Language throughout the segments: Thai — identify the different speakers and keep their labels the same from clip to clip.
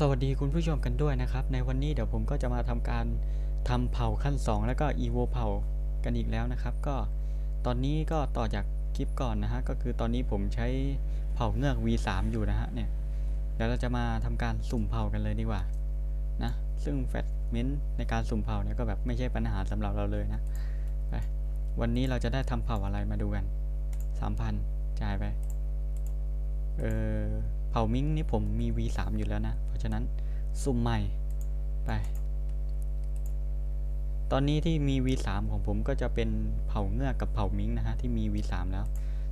Speaker 1: สวัสดีคุณผู้ชมกันด้วยนะครับ ในวันนี้เดี๋ยวผมก็จะมาทำการทำเผาขั้น 2 แล้วก็ evo เผากันอีกแล้วนะครับ ก็ตอนนี้ก็ต่อจากคลิปก่อนนะฮะก็คือตอนนี้ผมใช้เผาเงือก v3 อยู่นะฮะเนี่ยเดี๋ยวเราจะมาทำการสุ่มเผากันเลยดีกว่านะซึ่งแฟตเมนต์ในการสุ่มเผาเนี่ยก็แบบไม่ใช่ปัญหาสำหรับเราเลยนะไปวันนี้เราจะได้ทำเผาอะไรมาดูกัน 3,000 จ่ายไปเออ เผามิ้งนี่ผมมี V3 อยู่แล้วนะ เพราะฉะนั้นสุ่มใหม่ไป ตอนนี้ที่มี V3 ของผมก็จะเป็นเผาเงือกกับเผามิ้งนะฮะที่มี V3 แล้ว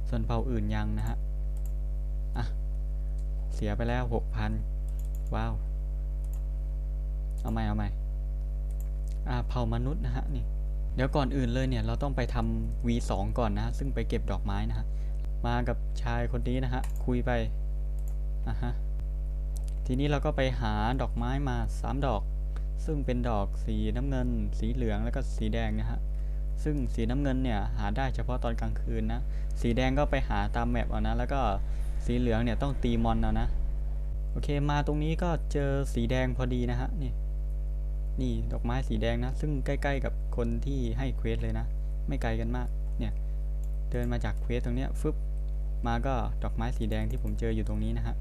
Speaker 1: ส่วนเผาอื่นยังนะฮะ อะ เสียไปแล้ว 6,000 ว้าว เอาใหม่เอาใหม่ อ่าเผามนุษย์นะฮะนี่ เดี๋ยวก่อนอื่นเลยเนี่ยเราต้องไปทำ V2 ก่อนนะฮะซึ่งไปเก็บดอกไม้นะฮะ มากับชายคนนี้นะฮะคุยไป อะฮะทีนี้เราก็ไปหาดอกไม้มา 3 ดอก ซึ่งเป็นดอกสีน้ำเงิน สีเหลืองแล้วก็สีแดงนะฮะซึ่งสีน้ำเงินเนี่ยหาได้เฉพาะตอนกลางคืนนะ สีแดงก็ไปหาตามแมปเอานะ แล้วก็สีเหลืองเนี่ยต้องตีมอนเอานะ โอเคมาตรงนี้ก็เจอสีแดงพอดีนะฮะ นี่ นี่ดอกไม้สีแดงนะ ซึ่งใกล้ๆกับคนที่ให้เควสเลยนะ ไม่ไกลกันมาก เนี่ย เดินมาจากเควสตรงเนี้ยฟึบ มาก็ดอกไม้สีแดงที่ผมเจออยู่ตรงนี้นะฮะ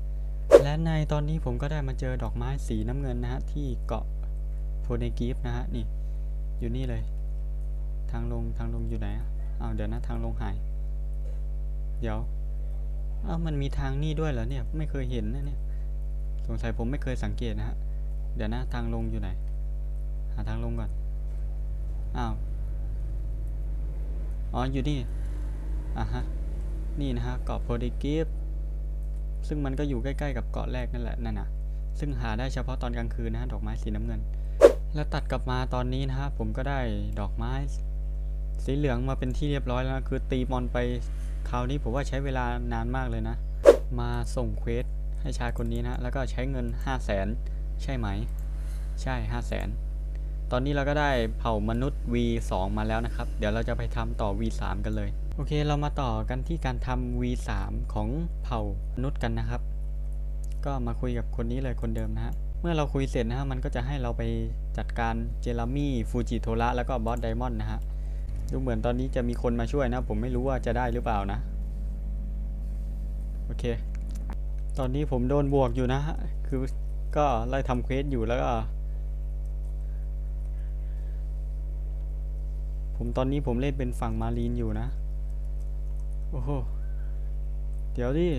Speaker 1: และในตอนนี้ผมก็ได้มาเจอดอกไม้สีน้ำเงินนะฮะที่เกาะโพเนกีฟนะฮะนี่ อยู่นี่เลย ทางลงทางลงอยู่ไหนอ้าวเดี๋ยวนะทางลงหาย เดี๋ยวอ้าวมันมีทางนี่ด้วยเหรอเนี่ยไม่เคยเห็นนะเนี่ยสงสัยผมไม่เคยสังเกตนะฮะเดี๋ยวนะทางลงอยู่ไหน หาทางลงก่อนอ้าวอ๋ออยู่นี่อะฮะ นี่นะฮะเกาะโพเดกิฟซึ่งมันก็อยู่ใกล้ๆกับเกาะแรกนั่นแหละนั่นนะซึ่งหาได้เฉพาะตอนกลางคืนนะฮะดอกไม้สีน้ำเงิน แล้วตัดกลับมาตอนนี้นะฮะผมก็ได้ดอกไม้ สีเหลืองมาเป็นที่เรียบร้อยแล้วนะคือตีมอนไปคราวนี้ผมว่าใช้เวลานานมากเลยนะ มาส่งเควสให้ชายคนนี้นะแล้วก็ใช้เงิน 5 0 0แสนใช่ไหม ใช่ 5 0 0แสนตอนนี้เราก็ได้เผ่ามนุษย์ V2 มาแล้วนะครับ เดี๋ยวเราจะไปทำต่อ V3 กันเลย โอเคเรามาต่อกันที่การทำ V3 ของเผ่ามนุษย์กันนะครับ ก็มาคุยกับคนนี้เลยคนเดิมนะฮะเมื่อเราคุยเสร็จนะฮะมันก็จะให้เราไปจัดการเจลามี่ฟูจิโทระแล้วก็บอสไดมอนด์นะฮะดูเหมือนตอนนี้จะมีคนมาช่วยนะ ผมไม่รู้ว่าจะได้หรือเปล่านะ โอเค ตอนนี้ผมโดนบวกอยู่นะฮะคือก็ไล่ทำเควสอยู่แล้วก็ผมตอนนี้ผมเล่นเป็นฝั่งมารีนอยู่นะ อ้โห เดี๋ยวดิ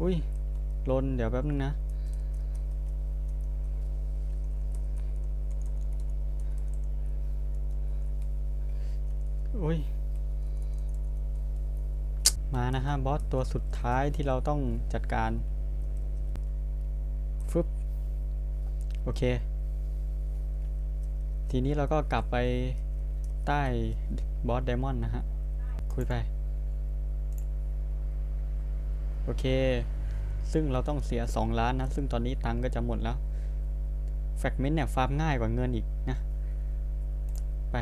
Speaker 1: อุ้ยลนเดี๋ยวแป๊บนึงนะ อุ้ย มานะฮะบอสตัวสุดท้ายที่เราต้องจัดการ ฟึบ โอเค ทีนี้เราก็กลับไปใต้บอสไดมอนด์นะฮะ คุยไป โอเค ซึ่งเราต้องเสีย 2 ล้านนะ ซึ่งตอนนี้ตังค์ก็จะหมดแล้วแฟกเมนต์เนี่ยฟาร์มง่ายกว่าเงินอีกนะ ไป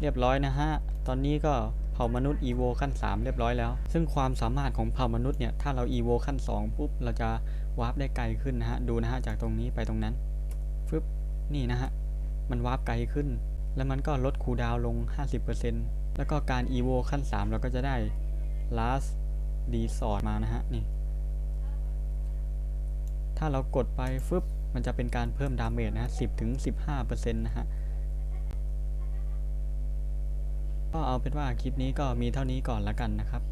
Speaker 1: เรียบร้อยนะฮะ ตอนนี้ก็เผ่ามนุษย์ EVO ขั้น 3 เรียบร้อยแล้ว ซึ่งความสามารถของเผ่ามนุษย์เนี่ย ถ้าเรา EVO ขั้น 2 ปุ๊บ เราจะวาร์ปได้ไกลขึ้นนะฮะ ดูนะฮะ จากตรงนี้ไปตรงนั้นฟึบนี่นะฮะ มันวาร์ปไกลขึ้น แล้วมันก็ลดคูดาวลง 50%แล้วก็การ EVO ขั้น 3 เราก็จะได้ last resort มานะฮะ นี่ ถ้าเรากดไปฟึบมันจะเป็นการเพิ่มดาเมจนะฮะ10-15%นะฮะ ก็เอาเป็นว่าคลิปนี้ก็มีเท่านี้ก่อนละกันนะครับ